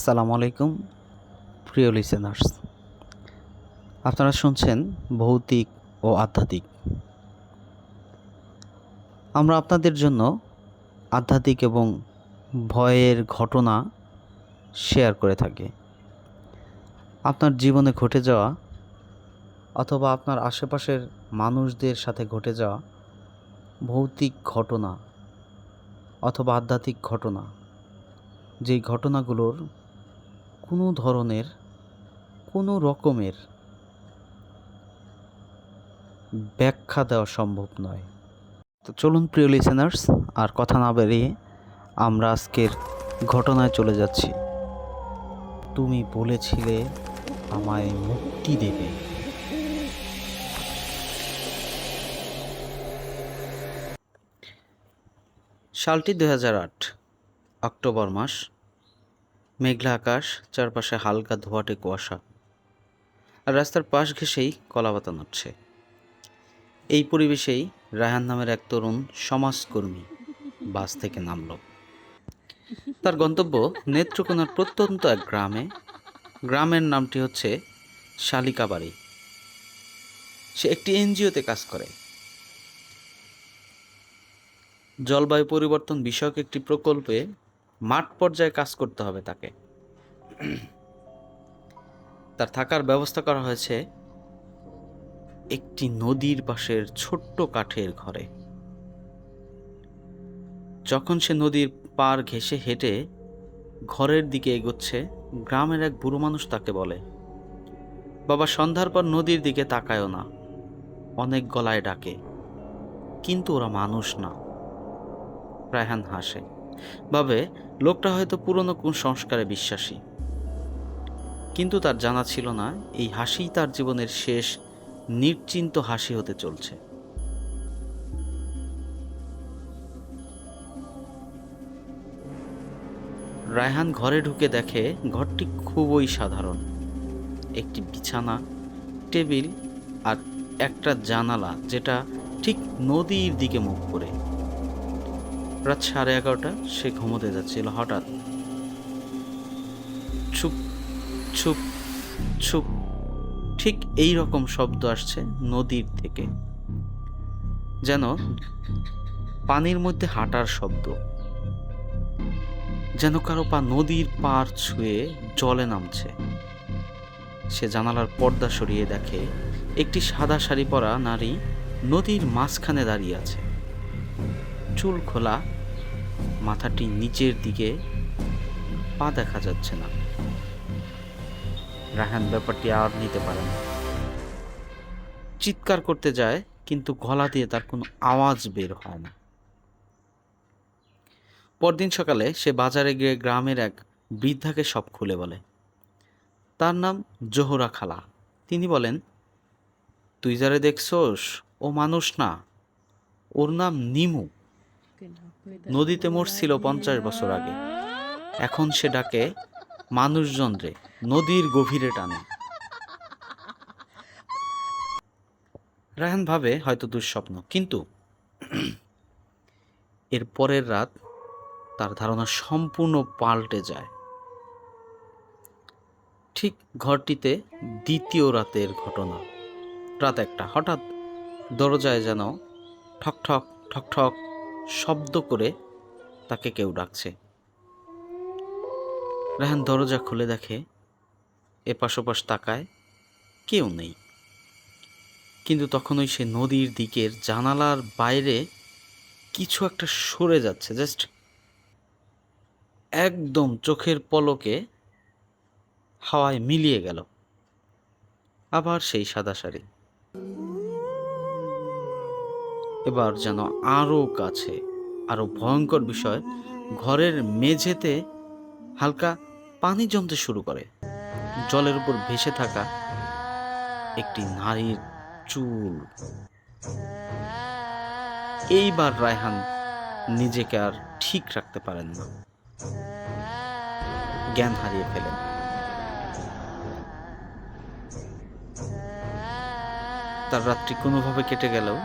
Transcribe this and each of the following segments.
আসসালামু আলাইকুম, প্রিয় লিসেনার্স আপনারা শুনছেন ভৌতিক ও আধ্যাত্মিক। আমরা আপনাদের জন্য আধ্যাত্মিক এবং ভয়ের ঘটনা শেয়ার করে থাকি। আপনার জীবনে ঘটে যাওয়া অথবা আপনার আশেপাশের মানুষদের সাথে ঘটে যাওয়া ভৌতিক ঘটনা অথবা আধ্যাত্মিক ঘটনা, যেই ঘটনাগুলোর কোনো ধরনের, কোনো রকমের ব্যাখ্যা দেওয়া সম্ভব নয়। তো চলুন প্রিয় লিসেনার্স আর কথা না বেরিয়ে আমরা আজকের ঘটনায় চলে যাচ্ছি। তুমি বলেছিলে আমায় মুক্তি দেবে। সালটি দু হাজার আট, অক্টোবর মাস। মেঘলা আকাশ, চারপাশে হালকা ধোয়াটে কুয়াশা। আর রাস্তার পাশ ঘেঁষেই কলাপাতা নড়ছে এই পরিবেশেই রায়হান নামের এক তরুণ সমাজকর্মী বাস থেকে নামল। তার গন্তব্য নেত্রকোনার প্রত্যন্ত এক গ্রামে। গ্রামের নামটি হচ্ছে শালিকাবাড়ি। সে একটি এনজিওতে কাজ করে। জলবায়ু পরিবর্তন বিষয়ক একটি প্রকল্পে মাঠ পর্যায়ে কাজ করতে হবে তাকে। তার থাকার ব্যবস্থা করা হয়েছে একটি নদীর পাশের ছোট্ট কাঠের ঘরে। যখন সে নদীর পার ঘেঁষে হেঁটে ঘরের দিকে এগোচ্ছে, গ্রামের এক বুড়ো মানুষ তাকে বলে, বাবা, সন্ধ্যার পর নদীর দিকে তাকায়ও না। অনেক গলায় ডাকে, কিন্তু ওরা মানুষ না। রায়হান হাসে। ভাবে লোকটা হয়তো পুরনো কোন সংস্কারে বিশ্বাসী। কিন্তু তার জানা ছিল না, এই হাসিই তার জীবনের শেষ নিশ্চিন্ত হাসি হতে চলছে। রায়হান ঘরে ঢুকে দেখে ঘরটি খুবই সাধারণ। একটি বিছানা, টেবিল আর একটা জানালা যেটা ঠিক নদীর দিকে মুখ করে। রাত সাড়ে এগারোটা, সে ঘুমোতে যাচ্ছিল হঠাৎ। ছুপ ছুপ ছুপ, ঠিক এই রকম শব্দ আসছে নদীর থেকে। যেন পানির মধ্যে হাঁটার শব্দ। যেন কারও পা নদীর পার ছুঁয়ে জলে নামছে। সে জানালার পর্দা সরিয়ে দেখে, একটি সাদা শাড়ি পরা নারী নদীর মাঝখানে দাঁড়িয়ে আছে। চুল খোলা, মাথাটি নিচের দিকে, পা দেখা যাচ্ছে না। রাহান ব্যাপারটি আর নিতে পারে না। চিৎকার করতে যায়, কিন্তু গলা দিয়ে তার কোনো আওয়াজ বের হয় না। পরদিন সকালে সে বাজারে গিয়ে গ্রামের এক বৃদ্ধাকে সব খুলে বলে। তার নাম জোহরা খালা। তিনি বলেন, তুই যারে দেখছোস, ও মানুষ না। ওর নাম নিমু। নদীতে মরছিল পঞ্চাশ বছর আগে। এখন সে ডাকে, মানুষজন রে, নদীর গভীরে টানে। রায়হান ভাবে হয়তো দুঃস্বপ্ন, কিন্তু এর পরের রাত তার ধারণা সম্পূর্ণ পাল্টে যায়। ঠিক ঘরটিতে দ্বিতীয় রাতের ঘটনা। রাত একটা, হঠাৎ দরজায় যেন ঠক ঠক ঠক ঠক শব্দ করে তাকে কেউ ডাকছে। রাহান দরজা খুলে দেখে এপাশ ওপাশ তাকায় কেউ নেই। কিন্তু তখনই সে নদীর দিকের জানালার বাইরে কিছু একটা সরে যাচ্ছে, জাস্ট একদম চোখের পলকে হাওয়ায় মিলিয়ে গেল। আবার সেই সাদা শাড়ি। এবার যেন আরও কাছে আরও ভয়ঙ্কর বিষয় ঘরের মেঝেতে হালকা পানি জমতে শুরু করে। জলের উপর ভেসে থাকা একটি নারীর চুল। এইবার রায়হান নিজেকে আর ঠিক রাখতে পারেন না। জ্ঞান হারিয়ে ফেলেন। তার রাত্রি কোনোভাবে কেটে গেলেও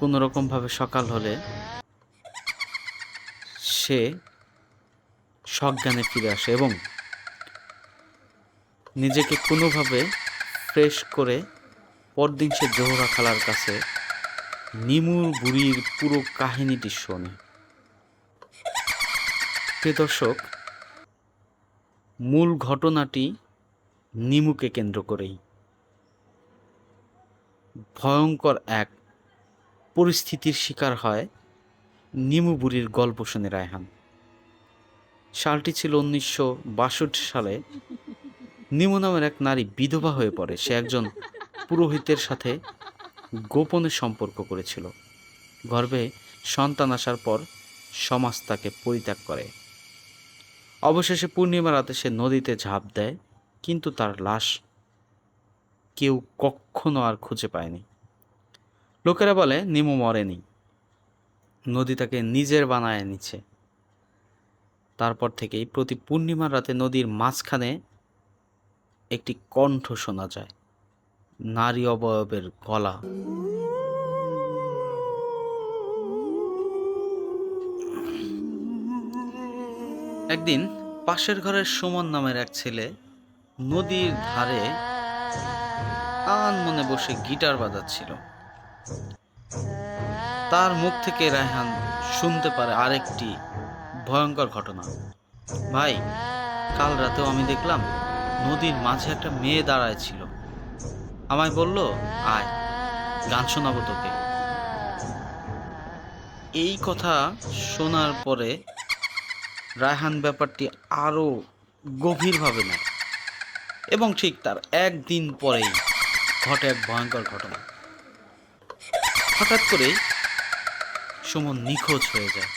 কোনো রকমভাবে সকাল হলে সে সজ্ঞানে ফিরে আসে এবং নিজেকে কোনোভাবে ফ্রেশ করে পরদিন সে জোহরা খালার কাছে নিমুর বুড়ির পুরো কাহিনীটি শোনে। প্রিয় দর্শক, মূল ঘটনাটি নিমুকে কেন্দ্র করেই। ভয়ঙ্কর এক পরিস্থিতির শিকার হয় নিমু বুড়ির গল্প শুনে রায়হান। সালটি ছিল উনিশশো বাষট্টি সালে। নিমু নামের এক নারী বিধবা হয়ে পড়ে। সে একজন পুরোহিতের সাথে গোপনে সম্পর্ক করেছিল। গর্ভে সন্তান আসার পর সমাজ তাকে পরিত্যাগ করে। অবশেষে পূর্ণিমা রাতে সে নদীতে ঝাঁপ দেয়, কিন্তু তার লাশ কেউ কখনো আর খুঁজে পায়নি। লোকেরা বলে, নিমু মরেনি। নদী তাকে নিজের বানায় নিচ্ছে। তারপর থেকেই প্রতি পূর্ণিমার রাতে নদীর মাঝখানে একটি কণ্ঠ শোনা যায়। নারী অবয়বের গলা। একদিন পাশের ঘরের সুমন নামের এক ছেলে নদীর ধারে আন মনে বসে গিটার বাজাচ্ছিল। তার মুখ থেকে রায়হান শুনতে পারে আরেকটি ভয়ঙ্কর ঘটনা। ভাই, কাল রাতেও আমি দেখলাম নদীর মাঝে একটা মেয়ে দাঁড়ায় ছিল। আমায় বলল, আয়, গান শোনাবো তোকে। এই কথা শোনার পরে রায়হান ব্যাপারটি আরও গভীরভাবে নেয়। এবং ঠিক তার একদিন পরেই ঘটে এক ভয়ঙ্কর ঘটনা। হঠাৎ করে সুমন নিখোঁজ হয়ে যায়।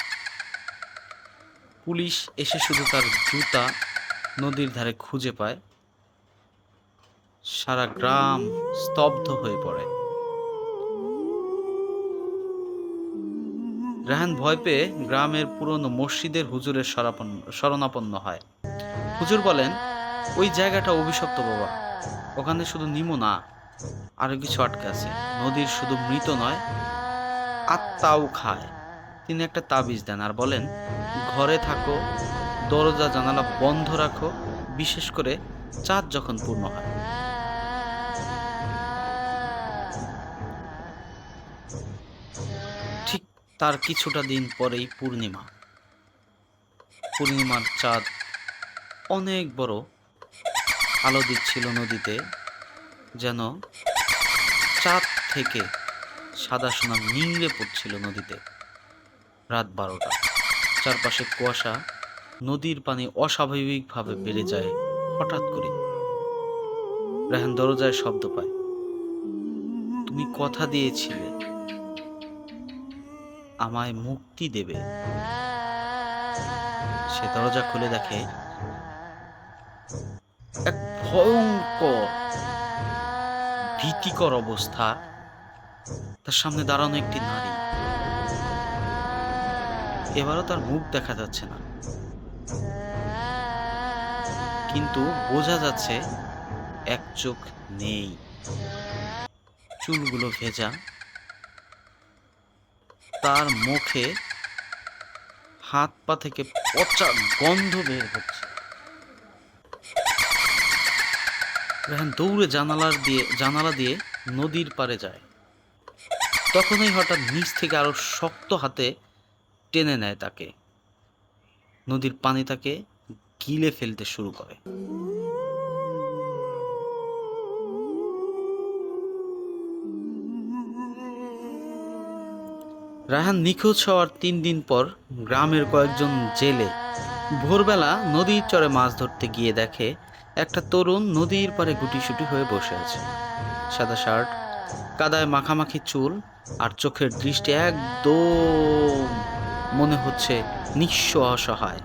পুলিশ এসে শুধু তার জুতা নদীর ধারে খুঁজে পায়। সারা গ্রাম স্তব্ধ হয়ে পড়ে। রাহান ভয় পেয়ে গ্রামের পুরনো মসজিদের হুজুরের শরণাপন্ন হয়। হুজুর বলেন, ওই জায়গাটা অভিশপ্ত বাবা। ওখানে শুধু নিমো না আরও কিছু আটকে আছে। নদীর শুধু মৃত নয়, আত্মাও খায়। তিনি একটা তাবিজ দেন আর বলেন, ঘরে থাকো, দরজা, জানালা বন্ধ রাখো, বিশেষ করে চাঁদ যখন পূর্ণ হয়। ঠিক তার কিছুটা দিন পরেই পূর্ণিমা। পূর্ণিমার চাঁদ অনেক বড়। আলো দিচ্ছিল নদীতে। যেন চাঁদ থেকে সাদা সোনা নিংড়ে পড়ছিল নদীতে। রাত বারোটা। চারপাশে কুয়াশা নদীর পানি অস্বাভাবিকভাবে বেড়ে যায় হঠাৎ করে রেহান দরজায় শব্দ পায়, তুমি কথা দিয়েছিলে। আমায় মুক্তি দেবে। সে দরজা খুলে দেখে এক ভয়ঙ্কর ভীতিকর অবস্থা। তার সামনে দাঁড়ানো একটি নারী। এবারও তার মুখ দেখা যাচ্ছে না। কিন্তু বোঝা যাচ্ছে এক চোখ নেই। চুলগুলো ভেজা। তার মুখে হাত পা থেকে পচা গন্ধ বের হচ্ছে। রেহান দৌড়ে জানালার দিয়ে, জানালা দিয়ে নদীর পারে যায়। তখনই হঠাৎ নিচ থেকে আরও শক্ত হাতে টেনে নেয় তাকে। নদীর পানি তাকে গিলে ফেলতে শুরু করে। রাহান নিখোঁজ হওয়ার তিন দিন পর গ্রামের কয়েকজন জেলে ভোরবেলা নদীর চরে মাছ ধরতে গিয়ে দেখে একটা তরুণ নদীর পারে গুটিসুটি হয়ে বসে আছে। সাদা শার্ট, কাদায় মাখামাখি চুল আর চোখের দৃষ্টি একদম মনে হচ্ছে নিঃস্ব অসহায়।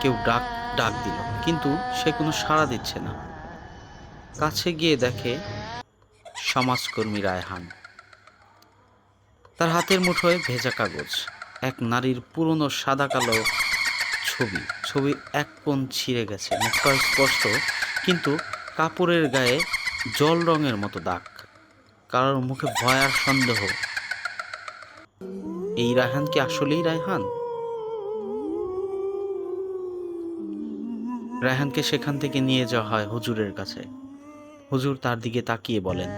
কেউ ডাক ডাক দিল, কিন্তু সে কোনো সাড়া দিচ্ছে না। কাছে গিয়ে দেখে সমাজকর্মী রায়হান। তার হাতের মুঠোয় ভেজা কাগজ, এক নারীর পুরনো সাদা কালো ছবি। ছবি এক কোণ ছিঁড়ে গেছে, মুখটা স্পষ্ট, কিন্তু কাপড়ের গায়ে জল রঙের মতো দাগ। কারোর মুখে ভয় আর সন্দেহ। এই রায়হান কি আসলেই রায়হান? রায়হানকে সেখান থেকে নিয়ে যাওয়া হয় হুজুরের কাছে। হুজুর তার দিকে তাকিয়ে বলেন,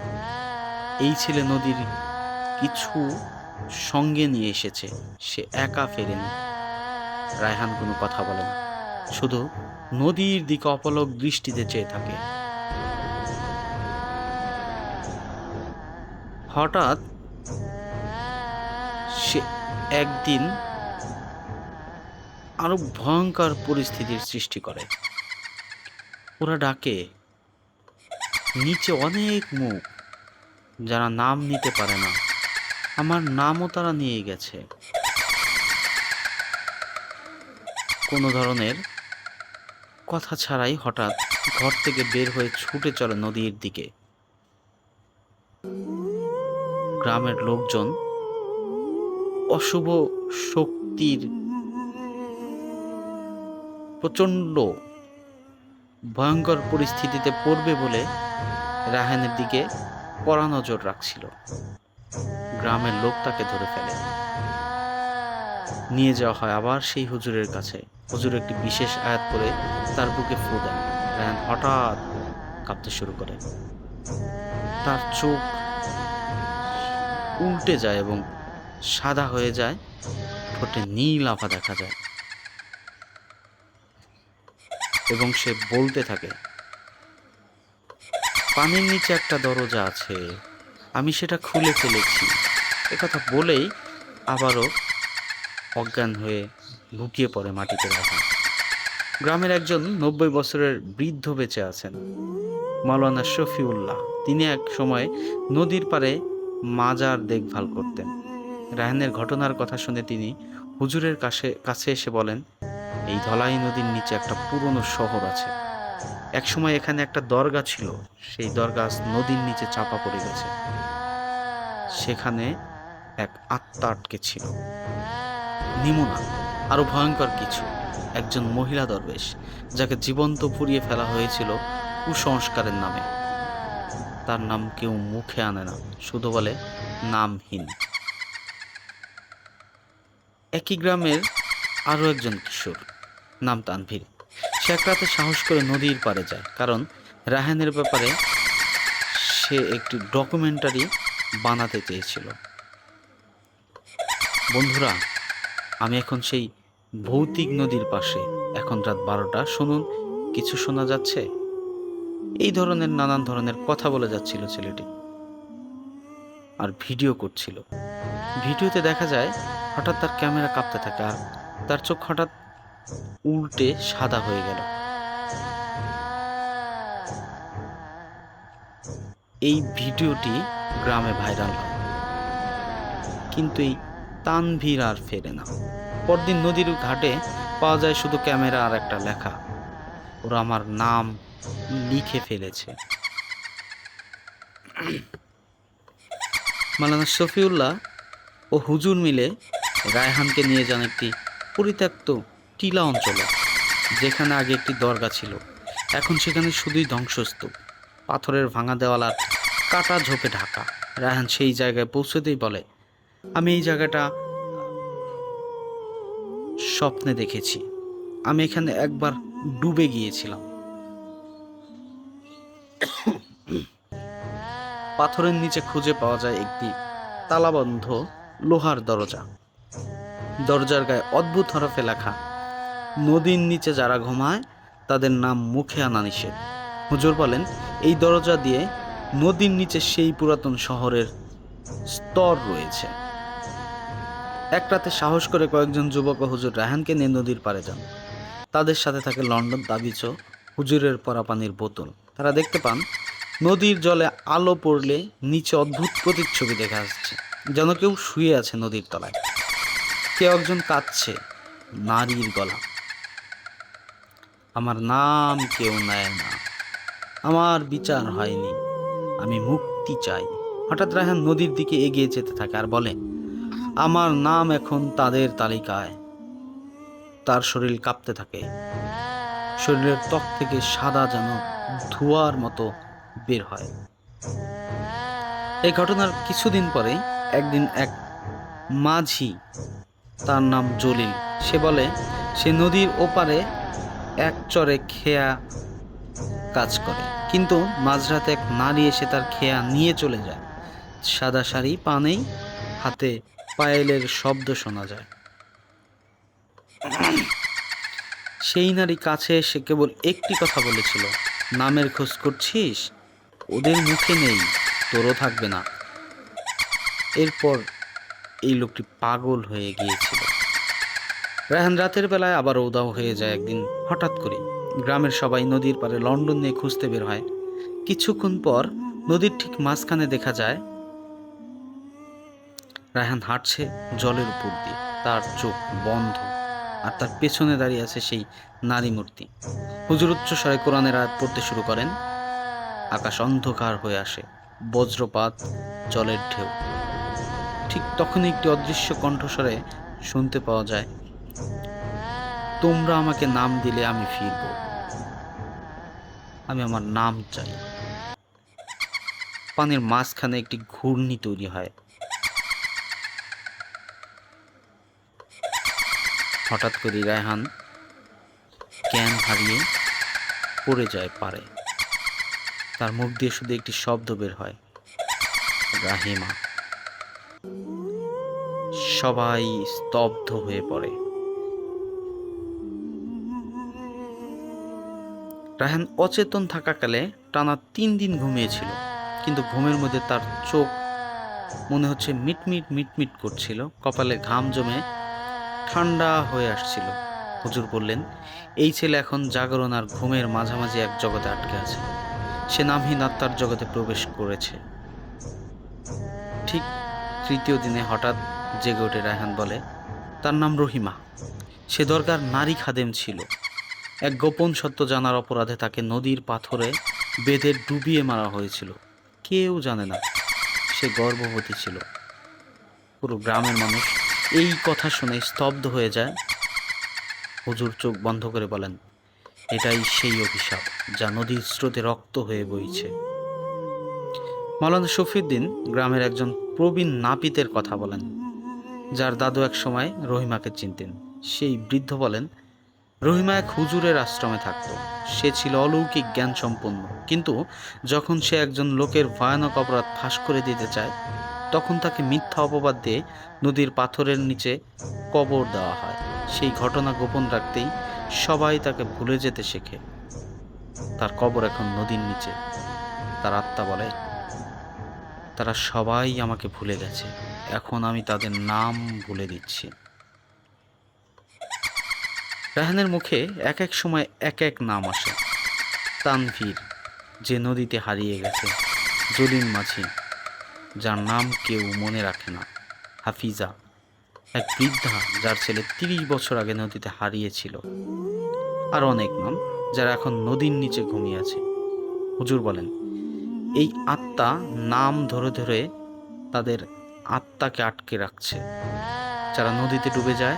এই ছেলে নদীর কিছু সঙ্গে নিয়ে এসেছে, সে একা ফেরেনি। রায়হান কোনো কথা বলে না। শুধু নদীর দিকে অপলক দৃষ্টিতে চেয়ে থাকে। হঠাৎ সে একদিন আরও ভয়ঙ্কর পরিস্থিতির সৃষ্টি করে। ওরা ডাকে, নিচে অনেক মুখ, যারা নাম নিতে পারে না। আমার নামও তারা নিয়ে গেছে। কোনো ধরনের কথা ছাড়াই হঠাৎ ঘর থেকে বের হয়ে ছুটে চলে নদীর দিকে। গ্রামের লোকজন অশুভ শক্তির প্রচণ্ড ভয়ঙ্কর পরিস্থিতিতে পড়বে বলে রাহানের দিকে কড়া নজর রাখছিল। গ্রামের লোক তাকে ধরে ফেলে। নিয়ে যাওয়া হয় আবার সেই হুজুরের কাছে। হুজুর একটি বিশেষ আয়াত করে তার বুকে ফু দেন রায়হান হঠাৎ কাঁপতে শুরু করে। তার চোখ উল্টে যায় এবং সাদা হয়ে যায়, ঠোঁটে নীল আভা দেখা যায়। এবং সে বলতে থাকে, পানির নিচে একটা দরজা আছে। আমি সেটা খুলে ফেলেছি। একথা বলেই আবারও অজ্ঞান হয়ে লুকিয়ে পড়ে মাটিতে রাখা। গ্রামের একজন নব্বই বছরের বৃদ্ধ বেঁচে আছেন, মাওলানা শফিউল্লাহ। তিনি এক সময় নদীর পাড়ে মাজার দেখভাল করতেন। রায়হানের ঘটনার কথা শুনে তিনি হুজুরের কাছে কাছে এসে বলেন, এই ধলাই নদীর নিচে একটা পুরনো শহর আছে। একসময় এখানে একটা দরগা ছিল, সেই দরগা নদীর নিচে চাপা পড়ে গেছে। সেখানে এক আত্মা আটকে ছিল। নিমুনা আরও ভয়ঙ্কর কিছু। একজন মহিলা দরবেশ, যাকে জীবন্ত পুড়িয়ে ফেলা হয়েছিল কুসংস্কারের নামে। তার নাম কেউ মুখে আনে না, শুধু বলে নামহীন। একই গ্রামের আরও একজন কিশোর, নাম তানভীর। সে এক রাতে সাহস করে নদীর পাড়ে যায়, কারণ রাহানের ব্যাপারে সে একটি ডকুমেন্টারি বানাতে চেয়েছিল। বন্ধুরা, আমি এখন সেই ভৌতিক নদীর পাশে। এখন রাত বারোটা। শুনুন, কিছু শোনা যাচ্ছে? এই ধরনের, নানান ধরনের কথা বলে যাচ্ছিল ছেলেটি। আর ভিডিও করছিল। ভিডিওতে দেখা যায়, হঠাৎ তার ক্যামেরা কাঁপতে থাকে আর তার চোখ হঠাৎ উল্টে সাদা হয়ে গেল। এই ভিডিওটি গ্রামে ভাইরাল হয়। কিন্তু এই তানভীর আর ফেরে না। পরদিন নদীর ঘাটে পাওয়া যায় শুধু ক্যামেরা আর একটা লেখা। ওরা আমার নাম লিখে ফেলেছে। মালানা শফিউল্লাহ ও হুজুর মিলে রায়হানকে নিয়ে যান একটি পরিত্যক্ত টিলা অঞ্চলে, যেখানে আগে একটি দরগা ছিল। এখন সেখানে শুধুই ধ্বংসস্তূপ, পাথরের ভাঙা দেওয়াল আর কাটা ঝোপে ঢাকা। রায়হান সেই জায়গায় পৌঁছতেই বলে, আমি এই জায়গাটা স্বপ্নে দেখেছি। আমি এখানে একবার ডুবে গিয়েছিলাম। পাথরের নিচে খুঁজে পাওয়া যায় একটি তালাবন্ধ লোহার দরজা। দরজার গায়ে অদ্ভুত হরফে লেখা, নদীর নিচে যারা ঘুমায়, তাদের নাম মুখে আনা নিষেধ। হুজুর বলেন, এই দরজা দিয়ে নদীর নিচে সেই পুরাতন শহরের স্তর রয়েছে। এক রাতে সাহস করে কয়েকজন যুবক ও হুজুর রাহানকে নিয়ে নদীর পাড়ে যান। তাদের সাথে থাকে লন্ডন ও হুজুরের পরা পানির বোতল। তারা দেখতে পান, নদীর জলে আলো পড়লে নিচে অদ্ভুত প্রতিচ্ছবি দেখা যাচ্ছে। যেন কেউ শুয়ে আছে নদীর তলায়। কেউ একজন কাঁদছে, নারীর গলা। আমার নাম কেউ নেয় না। আমার বিচার হয়নি। আমি মুক্তি চাই। হঠাৎ রায়হান নদীর দিকে এগিয়ে যেতে থাকে আর বলে আমার নাম এখন তাদের তালিকায়। তার শরীর কাঁপতে থাকে। শরীরের ত্বক থেকে সাদা যেন ধোঁয়ার মতো বের হয়। এই ঘটনার কিছুদিন পরে একদিন এক মাঝি, তার নাম জলিল, সে বলে, সে নদীর ওপারে এক চরে খেয়া কাজ করে। কিন্তু মাঝরাতে এক নারী এসে তার খেয়া নিয়ে চলে যায়। সাদা শাড়ি পানেই হাতে পায়েলের শব্দ শোনা যায়। সেই নারী কাছে এসে কেবল একটি কথা বলেছিল, নামের খোঁজ করছিস? ওদের মুখে নেই, তোরও থাকবে না। এরপর এই লোকটি পাগল হয়ে গিয়েছিল। রায়হান রাতের বেলায় আবার উদাও হয়ে যায় একদিন হঠাৎ করে গ্রামের সবাই নদীর পারে লন্ডন নিয়ে খুঁজতে বের হয়। কিছুক্ষণ পর নদীর ঠিক মাঝখানে দেখা যায় রায়হান হাঁটছে জলের উপর দিয়ে। তার চোখ বন্ধ, আর তার পেছনে দাঁড়িয়ে আছে সেই নারী মূর্তি। হুজুর উচ্চ স্বরে কোরআনের আয়াত পড়তে শুরু করেন, আকাশ অন্ধকার হয়ে আসে, বজ্রপাত, জলের ঢেউ। ঠিক তখনই একটি অদৃশ্য কণ্ঠস্বরে শুনতে পাওয়া যায়, তোমরা আমাকে নাম দিলে আমি ফিরব। আমি আমার নাম চাই। পানির মাঝখানে একটি ঘূর্ণি তৈরি হয়। হঠাৎ করে রায়হান জ্ঞান হারিয়ে পড়ে যায় পারে। তার মুখ দিয়ে শুধু একটি শব্দ বের হয়, রাহিমা। সবাই স্তব্ধ হয়ে পড়ে। রায়হান অচেতন থাকাকালে টানা তিন দিন ঘুমিয়েছিল, কিন্তু ঘুমের মধ্যে তার চোখ মনে হচ্ছে মিটমিট মিটমিট করছিল, কপালে ঘাম জমে ঠান্ডা হয়ে আসছিল। হুজুর বললেন, এই ছেলে এখন জাগরণ আর ঘুমের মাঝামাঝি এক জগতে আটকে আছে। সে নামহীন আত্মার জগতে প্রবেশ করেছে। ঠিক তৃতীয় দিনে হঠাৎ জেগে ওঠে রায়হান বলে, তার নাম রহিমা। সে দরকার নারী খাদেম ছিল। এক গোপন সত্য জানার অপরাধে তাকে নদীর পাথরে বেঁধে ডুবিয়ে মারা হয়েছিল। কেউ জানে না, সে গর্ভবতী ছিল। পুরো গ্রামের মানুষ এই কথা শুনে স্তব্ধ হয়ে যায়। হুজুর চোখ বন্ধ করে বলেন, এটাই সেই অভিশাপ যা নদীর স্রোতে রক্ত হয়ে বইছে। মাওলানা শফিউদ্দিন গ্রামের একজন প্রবীণ নাপিতের কথা বলেন, যার দাদু এক সময় রহিমাকে চিনতেন। সেই বৃদ্ধ বলেন, রহিমা এক হুজুরের আশ্রমে থাকত। সে ছিল অলৌকিক জ্ঞান সম্পন্ন কিন্তু যখন সে একজন লোকের ভয়ানক অপরাধ ফাঁস করে দিতে চায় তখন তাকে মিথ্যা অপবাদ দিয়ে নদীর পাথরের নিচে কবর দেওয়া হয়। সেই ঘটনা গোপন রাখতেই সবাই তাকে ভুলে যেতে শেখে। তার কবর এখন নদীর নিচে। তার আত্মা বলে, তারা সবাই আমাকে ভুলে গেছে। এখন আমি তাদের নাম ভুলে দিচ্ছি। রাহানের মুখে এক এক সময় এক এক নাম আসে। তানভীর, যে নদীতে হারিয়ে গেছে, জলিন মাঝি। যার নাম কেউ মনে রাখে না, হাফিজা। এক বৃদ্ধা যার ছেলে তিরিশ বছর আগে নদীতে হারিয়েছিল। আর অনেক নাম যারা এখন নদীর নিচে ঘুমিয়ে আছে। হুজুর বলেন, এই আত্মা নাম ধরে ধরে তাদের আত্মাকে আটকে রাখছে। যারা নদীতে ডুবে যায়,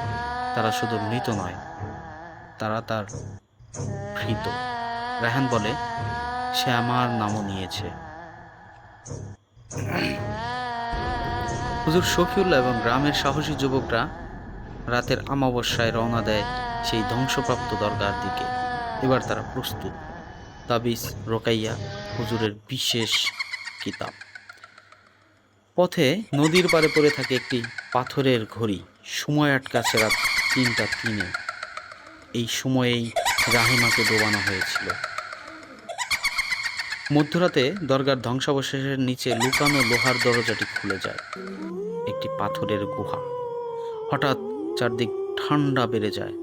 তারা শুধু মৃত নয়, তারা তার ভীত। রেহান বলে, সে আমার নামও নিয়েছে। হুজুর শফিউল্লাহ এবং গ্রামের সাহসী যুবকরা রাতের আমাবস্যায় রওনা দেয় সেই ধ্বংসপ্রাপ্ত দরগার দিকে। এবার তারা প্রস্তুত। তাবিজ, রোকাইয়া, হুজুরের বিশেষ কিতাব। পথে নদীর পাড়ে পড়ে থাকে একটি পাথরের ঘড়ি। সময় আটকাছে রাত তিনটা তিনে। এই সময়েই রাহিমাকে ডোবানো হয়েছিল। মধ্যরাতে দরগার ধ্বংসাবশেষের নিচে লুকানো লোহার দরজাটি খুলে যায়। একটি পাথরের গুহা। হঠাৎ চারদিক ঠান্ডা বেড়ে যায়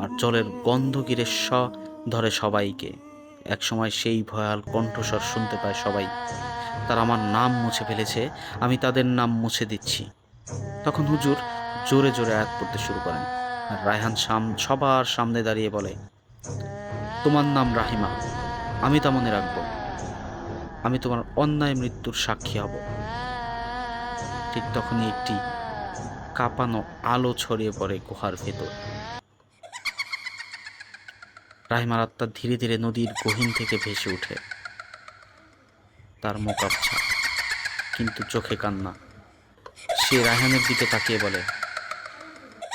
আর জলের গন্ধ ঘিরে স ধরে সবাইকে। একসময় সেই ভয়াল কণ্ঠস্বর শুনতে পায় সবাই। তারা আমার নাম মুছে ফেলেছে, আমি তাদের নাম মুছে দিচ্ছি। তখন হুজুর জোরে জোরে আয়াত পড়তে শুরু করেন আর রায়হান সাম সবার সামনে দাঁড়িয়ে বলে, তোমার নাম রাহিমা। আমি তা মনে রাখব। আমি তোমার অন্যায় মৃত্যুর সাক্ষী হব। ঠিক তখনই একটি কাঁপানো আলো ছড়িয়ে পড়ে গুহার ভেতর। রাহিমার আত্মা ধীরে ধীরে নদীর গহীন থেকে ভেসে ওঠে তার মুখ কিন্তু চোখে কান্না। সে রায়হানের দিকে তাকিয়ে বলে,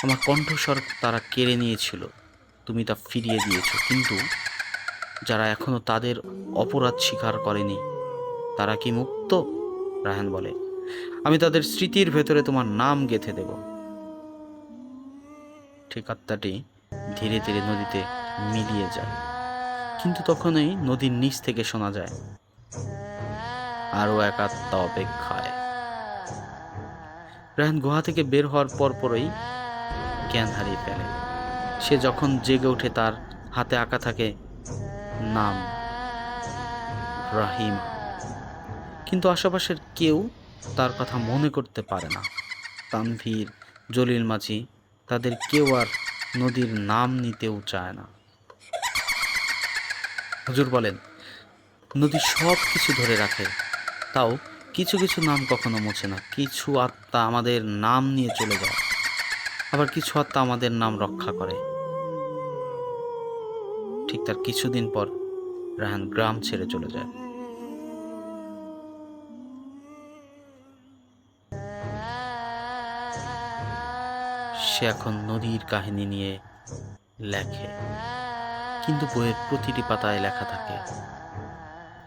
আমার কণ্ঠস্বর তারা কেড়ে নিয়েছিল। তুমি তা ফিরিয়ে দিয়েছ, কিন্তু যারা এখনও তাদের অপরাধ স্বীকার করেনি, তারা কি মুক্ত? রায়হান বলে, আমি তাদের স্মৃতির ভেতরে তোমার নাম গেঁথে দেব। ঠিক আত্মাটি ধীরে ধীরে নদীতে মিলিয়ে যায়, কিন্তু তখনই নদীর নিচ থেকে শোনা যায়, আরও এক আত্মা অপেক্ষায়। রায়হান গুহা থেকে বের হওয়ার পরপরই জ্ঞান হারিয়ে ফেলে। সে যখন জেগে ওঠে, তার হাতে আঁকা থাকে নাম রাহিমা কিন্তু আশেপাশের কেউ তার কথা মনে করতে পারে না। তানভীর, জলিল মাঝি, তাদের কেউ আর নদীর নাম নিতেও চায় না। হুজুর বলেন, নদী সব কিছু ধরে রাখে। তাও কিছু কিছু নাম কখনো মোছে না। কিছু আত্মা আমাদের নাম নিয়ে চলে যায়। আবার কিছু আত্মা আমাদের নাম রক্ষা করে। ঠিক তার কিছুদিন পর রাহান গ্রাম ছেড়ে চলে যায়। সে এখন নদীর কাহিনী নিয়ে লেখে। কিন্তু বইয়ের প্রতিটি পাতায় লেখা থাকে,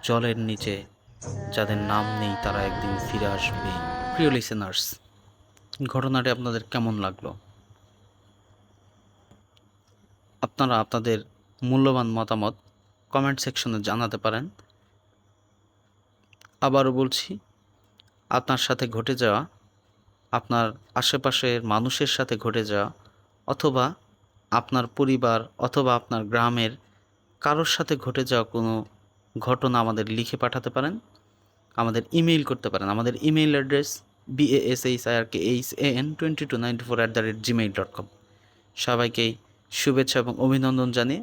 জলের নিচে যাদের নাম নেই তারা একদিন ফিরে আসবে। প্রিয় লিসেনার্স ঘটনাটি আপনাদের কেমন লাগল? আপনারা আপনাদের মূল্যবান মতামত কমেন্ট সেকশনে জানাতে পারেন। আবারও বলছি, আপনার সাথে ঘটে যাওয়া, আপনার আশেপাশের মানুষের সাথে ঘটে যাওয়া, অথবা আপনার পরিবার অথবা আপনার গ্রামের কারোর সাথে ঘটে যাওয়া কোনো ঘটনা আমাদের লিখে পাঠাতে পারেন। আমাদের ইমেইল করতে পারেন। আমাদের email address BASH I R K H A N twenty two ninety four at the rate Gmail dot com সবাইকেই শুভেচ্ছা এবং অভিনন্দন জানিয়ে